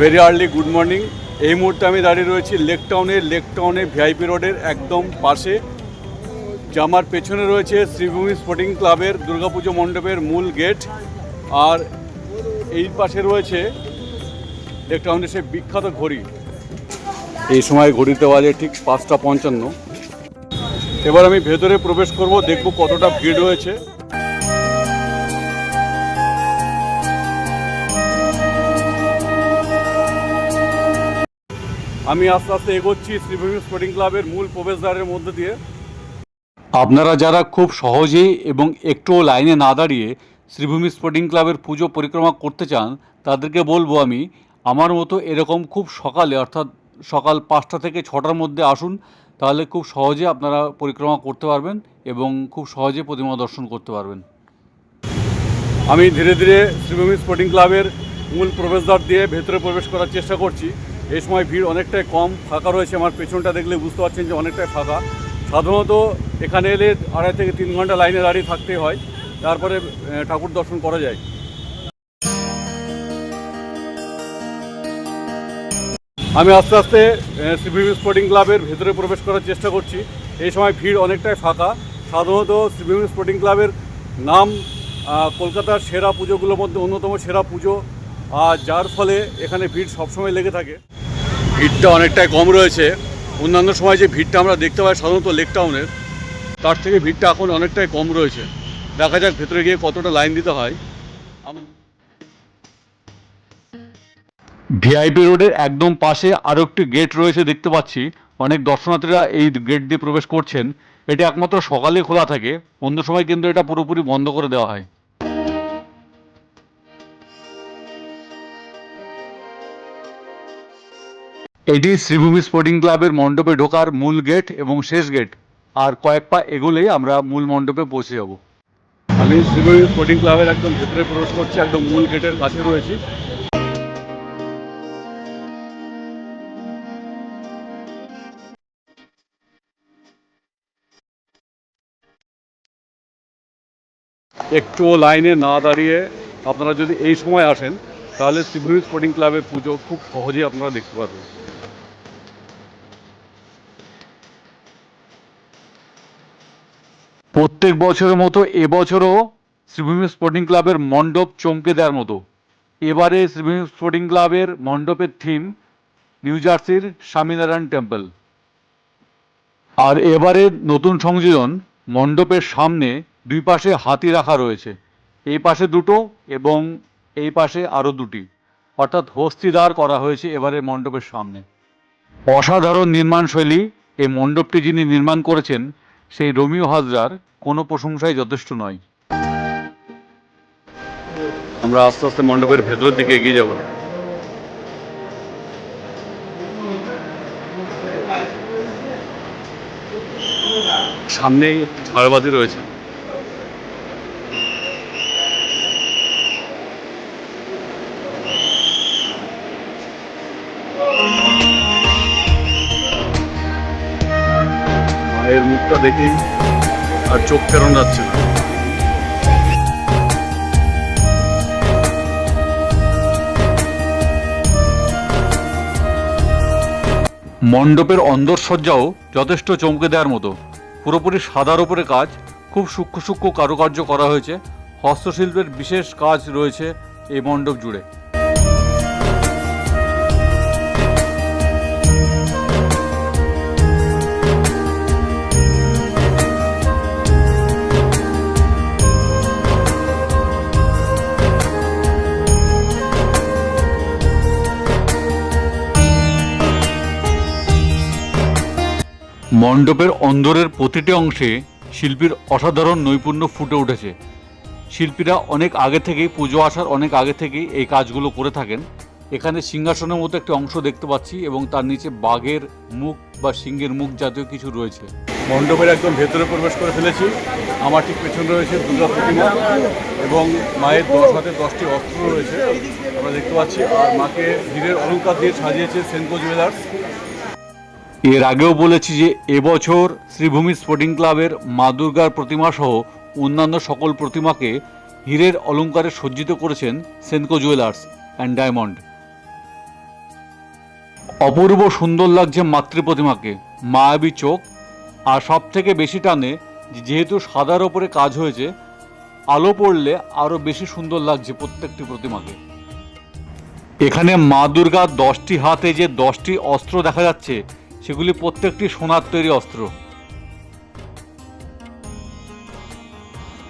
Very early good morning এই মুহূর্তে আমি দাঁড়িয়ে রয়েছি লেক টাউনের লেক টাউনে ভিআইপি রোডের একদম পাশে। যে আমার পেছনে রয়েছে শ্রীভূমি স্পোর্টিং ক্লাবের দুর্গাপুজো মণ্ডপের মূল গেট। আর এই পাশে রয়েছে লেক টাউনের সে বিখ্যাত ঘড়ি। এই সময় ঘড়িতে বাজে ঠিক পাঁচটা পঞ্চান্ন। এবার আমি ভেতরে প্রবেশ করব, দেখব কতটা ভিড় রয়েছে। আমি আস্তে আস্তে এগোচ্ছি শ্রীভূমি স্পোর্টিং ক্লাবের মূল প্রবেশদ্বারের মধ্যে দিয়ে। আপনারা যারা খুব সহজেই এবং একটুও লাইনে না দাঁড়িয়ে শ্রীভূমি স্পোর্টিং ক্লাবের পুজো পরিক্রমা করতে চান তাদেরকে বলব আমি আমার মতো এরকম খুব সকালে অর্থাৎ সকাল পাঁচটা থেকে ছটার মধ্যে আসুন তাহলে খুব সহজে আপনারা পরিক্রমা করতে পারবেন এবং খুব সহজে প্রতিমা দর্শন করতে পারবেন। আমি ধীরে ধীরে শ্রীভূমি স্পোর্টিং ক্লাবের মূল প্রবেশদ্বার দিয়ে ভেতরে প্রবেশ করার চেষ্টা করছি। এই সময় ভিড় অনেকটাই কম, ফাঁকা রয়েছে আমার পেছনটা দেখলে বুঝতে পারছেন যে অনেকটাই ফাঁকা। সাধারণত এখানে এলে আড়াই থেকে তিন ঘণ্টা লাইনে দাঁড়িয়ে থাকতে হয়, তারপরে ঠাকুর দর্শন করা যায়। আমি আস্তে আস্তে সিভিল স্পোর্টিং ক্লাবের ভেতরে প্রবেশ করার চেষ্টা করছি। এই সময় ভিড় অনেকটাই ফাঁকা। সাধারণত সিভিল স্পোর্টিং ক্লাবের নাম কলকাতার সেরা পুজোগুলোর মধ্যে অন্যতম সেরা পুজো আর যার ফলে এখানে ভিড় সবসময় লেগে থাকে। ভিড়টা অনেকটাই কম রয়েছে। অন্যান্য সময় যে ভিড়টা আমরা দেখতে পাই সাধারণত লেক টাউনের, তার থেকে ভিড়টা এখন অনেকটাই কম রয়েছে। দেখা যাক ভেতরে গিয়ে কতটা লাইন দিতে হয়। ভিআইপি রোডের একদম পাশে আরও একটি গেট রয়েছে দেখতে পাচ্ছি। অনেক দর্শনার্থীরা এই গেট দিয়ে প্রবেশ করছেন। এটি একমাত্র সকালে খোলা থাকে। অন্য সময় কিন্তু এটা পুরোপুরি বন্ধ করে দেওয়া হয়। এটি শ্রীভূমি স্পোর্টিং ক্লাবের মণ্ডপে ঢোকার মূল গেট এবং শেষ গেট। আর কয়েক পা এগোলেই আমরা মূল মণ্ডপে পৌঁছে যাব। আমি শ্রীভূমি স্পোর্টিং ক্লাবের একদম ভেতরে প্রবেশ করছি, একদম মূল গেটের কাছে রয়েছি। একটুও লাইনে না দাঁড়িয়ে আপনারা যদি এই সময় আসেন তাহলে শ্রীভূমি স্পোর্টিং ক্লাবের পুজো খুব সহজেই আপনারা দেখতে পারবেন। প্রত্যেক বছরের মতো এবছরও শ্রীভূমি স্পোর্টিং ক্লাবের মণ্ডপ চমকে দেওয়ার মতো। এবারে শ্রীভূমি স্পোর্টিং ক্লাবের মণ্ডপের থিম নিউ জার্সির স্বামীনারায়ণ টেম্পল আর এবারে নতুন সংযোজন মণ্ডপের সামনে দুই পাশে হাতি রাখা রয়েছে। এই পাশে দুটো এবং এই পাশে আরও দুটি। অর্থাৎ হস্তিদার করা হয়েছে এবারে মণ্ডপের সামনে। অসাধারণ নির্মাণ শৈলী এই মণ্ডপটি যিনি নির্মাণ করেছেন, সেই রোমিও হাজরার কোনো প্রশংসাই যথেষ্ট নয়। আমরা আস্তে আস্তে মণ্ডপের ভেতরের দিকে এগিয়ে যাব। সামনেই ঝাড়বাতি রয়েছে। মায়ের মুখটা দেখেই আর চোখ ফেরানো যাচ্ছে না। মণ্ডপের অন্দরসজ্জাও যথেষ্ট চমকে দেওয়ার মতো। পুরোপুরি সাদার ওপরে কাজ, খুব সূক্ষ্ম সূক্ষ্ম কারুকার্য করা হয়েছে। হস্তশিল্পের বিশেষ কাজ রয়েছে এই মণ্ডপ জুড়ে। মণ্ডপের অন্দরের প্রতিটি অংশে শিল্পীর অসাধারণ নৈপুণ্য ফুটে উঠেছে। শিল্পীরা অনেক আগে থেকেই, পুজো আসার অনেক আগে থেকেই এই কাজগুলো করে থাকেন। এখানে সিংহাসনের মতো একটি অংশ দেখতে পাচ্ছি এবং তার নিচে বাঘের মুখ বা সিংহের মুখ জাতীয় কিছু রয়েছে। মণ্ডপের একদম ভেতরে প্রবেশ করে ফেলেছি। আমার ঠিক পেছনে রয়েছে দুর্গা প্রতিমা এবং মায়ের দশ হাতে দশটি অস্ত্র রয়েছে, আমরা দেখতে পাচ্ছি। আর মাকে হীরের অলঙ্কার দিয়ে সাজিয়েছে সেনকো জুয়েলার্স এর আগেও বলেছি যে এবছর শ্রীভূমি স্পোর্টিং ক্লাবের মা দুর্গার প্রতিমা সহ অন্যান্য সকল প্রতিমাকে হীরের অলঙ্কারে সজ্জিত করেছেন সেনকো জুয়েলার্স অ্যান্ড ডায়মন্ড। অপূর্ব সুন্দর লাগছে মাতৃ প্রতিমাকে। মায়াবী চোখ। আর সব থেকে বেশি টানে যেহেতু সাদার ওপরে কাজ হয়েছে, আলো পড়লে আরও বেশি সুন্দর লাগছে প্রত্যেকটি প্রতিমাকে। এখানে মা দুর্গার দশটি হাতে যে দশটি অস্ত্র দেখা যাচ্ছে সেগুলি প্রত্যেকটি সোনার তৈরি অস্ত্র।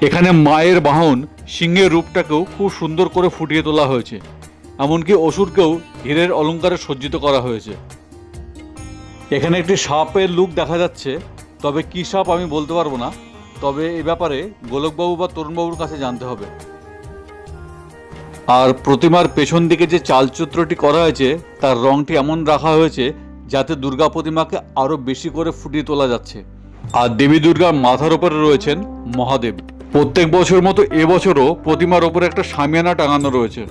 এখানে মায়ের বাহন সিংহের রূপটাকেও খুব সুন্দর করে ফুটিয়ে তোলা হয়েছে। এমনকি অসুরকেও হীরের অলঙ্কারে সজ্জিত করা হয়েছে। এখানে একটি সাপের লুক দেখা যাচ্ছে, তবে কী সাপ আমি বলতে পারব না। তবে এ ব্যাপারে গোলকবাবু বা তরুণবাবুর কাছে জানতে হবে। আর প্রতিমার পেছন দিকে যে চালচিত্রটি করা হয়েছে, তার রংটি এমন রাখা হয়েছে যাতে দুর্গা প্রতিমাকে আরও বেশি করে ফুটিয়ে তোলা যাচ্ছে। আর দেবী দুর্গার মাথার উপরে রয়েছেন মহাদেব। প্রত্যেক বছর মতো এবছরও প্রতিমার ওপরে একটা সামিয়ানা টাঙানো রয়েছে।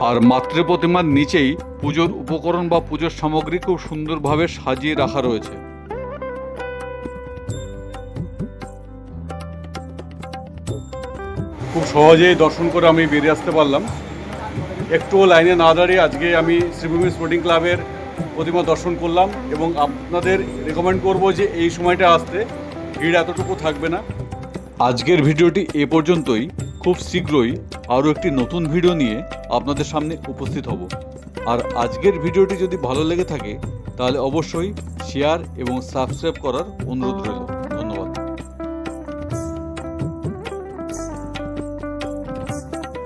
আর মাতৃ প্রতিমার নিচেই পুজোর উপকরণ বা পুজোর সামগ্রী খুব সুন্দরভাবে সাজিয়ে রাখা রয়েছে। খুব সহজেই দর্শন করে আমি বেরিয়ে আসতে পারলাম। একটুও লাইনে না দাঁড়িয়ে আজকে আমি শ্রীভূমি স্পোর্টিং ক্লাবের প্রতিমা দর্শন করলাম এবং আপনাদের রেকমেন্ড করব যে এই সময়টা আসতে। ভিড় এতটুকু থাকবে না। আজকের ভিডিওটি এ পর্যন্তই। খুব শীঘ্রই আরও একটি নতুন ভিডিও নিয়ে আপনাদের সামনে উপস্থিত হব। আর আজকের ভিডিওটি যদি ভালো লেগে থাকে, তাহলে অবশ্যই শেয়ার এবং সাবস্ক্রাইব করার অনুরোধ রইল।